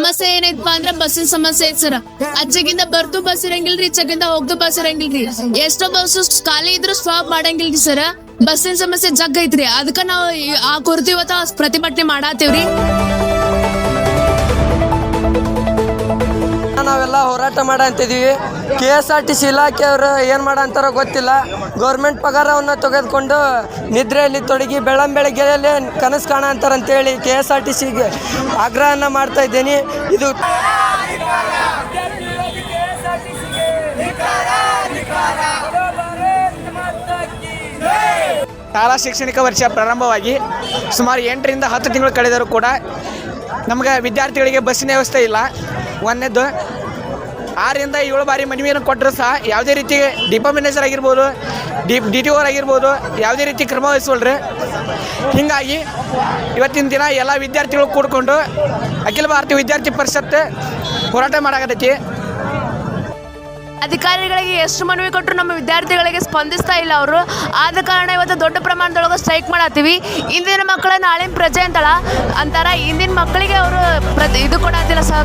ಸಮಸ್ಯೆ ಏನೈತಪ್ಪ ಅಂದ್ರ ಬಸ್ಸಿನ ಸಮಸ್ಯೆ ಐತ್ ಸರ್. ಅಜ್ಜಗಿಂದ ಬರ್ದು ಬಸ್ ಇರಂಗಿಲ್ರಿ ಇಚ್ಚಗಿಂದ ಹೋಗ್ದು ಬಸ್ ಇರಂಗಿಲ್ರಿ. ಎಷ್ಟೋ ಬಸ್ ಖಾಲಿ ಇದ್ರೂ ಸ್ಟಾಪ್ ಮಾಡಂಗಿಲ್ರಿ ಸರ್. ಬಸ್ಸಿನ ಸಮಸ್ಯೆ ಜಗ್ ಐತ್ರಿ. ಅದಕ್ಕ ನಾವು ಆ ಕುರ್ತಿ ಇವತ್ತ ಪ್ರತಿಭಟನೆ ಮಾಡಾತೇವ್ರಿ ನಾವೆಲ್ಲ ಹೋರಾಟ ಮಾಡ ಅಂತಿದೀವಿ. K S R T C ಇಲಾಖೆಯವರು ಏನು ಮಾಡ ಅಂತಾರೋ ಗೊತ್ತಿಲ್ಲ. ಗೌರ್ಮೆಂಟ್ ಪಗಾರವನ್ನು ತೆಗೆದುಕೊಂಡು ನಿದ್ರೆಯಲ್ಲಿ ತೊಡಗಿ ಬೆಳ್ಳಂ ಬೆಳಗ್ಗೆಯಲ್ಲೇ ಕನಸು ಕಾಣ ಅಂತಾರಂತೇಳಿ ಕೆ ಎಸ್ ಆರ್ ಟಿ ಸಿಗೆ ಆಗ್ರಹವನ್ನು ಮಾಡ್ತಾ ಇದ್ದೀನಿ. ಇದು ಶಾಲಾ ಶೈಕ್ಷಣಿಕ ವರ್ಷ ಪ್ರಾರಂಭವಾಗಿ ಸುಮಾರು ಎಂಟರಿಂದ ಹತ್ತು ತಿಂಗಳು ಕಳೆದರೂ ಕೂಡ ನಮಗೆ ವಿದ್ಯಾರ್ಥಿಗಳಿಗೆ ಬಸ್ಸಿನ ವ್ಯವಸ್ಥೆ ಇಲ್ಲ. ಒಂದನೇದ್ದು ಆರರಿಂದ ಏಳು ಬಾರಿ ಮನವಿಯನ್ನು ಕೊಟ್ಟರೆ ಸಹ ಯಾವುದೇ ರೀತಿ ಡಿಪೋ ಮ್ಯಾನೇಜರ್ ಆಗಿರ್ಬೋದು, ಡಿ ಡಿ ಟಿ ಓರ್ ಆಗಿರ್ಬೋದು, ಯಾವುದೇ ರೀತಿ ಕ್ರಮ ವಹಿಸೋಲ್ರಿ ಹೀಗಾಗಿ ಇವತ್ತಿನ ದಿನ ಎಲ್ಲ ವಿದ್ಯಾರ್ಥಿಗಳು ಕೂಡ್ಕೊಂಡು ಅಖಿಲ ಭಾರತೀಯ ವಿದ್ಯಾರ್ಥಿ ಪರಿಷತ್ ಹೋರಾಟ ಮಾಡಾಕತ್ತೈತಿ. ಅಧಿಕಾರಿಗಳಿಗೆ ಎಷ್ಟು ಮನವಿ ಕೊಟ್ಟರು ನಮ್ಮ ವಿದ್ಯಾರ್ಥಿಗಳಿಗೆ ಸ್ಪಂದಿಸ್ತಾ ಇಲ್ಲ ಅವರು. ಆದ ಕಾರಣ ಇವತ್ತು ದೊಡ್ಡ ಪ್ರಮಾಣದೊಳಗೆ ಸ್ಟ್ರೈಕ್ ಮಾಡತ್ತೀವಿ. ಇಂದಿನ ಮಕ್ಕಳ ನಾಳಿನ ಪ್ರಜೆ ಅಂತಳ ಅಂತಾರ ಇಂದಿನ ಮಕ್ಕಳಿಗೆ ಅವರು ಪ್ರ ಇದು ಕೊಡತ್ತಿಲ್ಲ ಸಹಕಾರ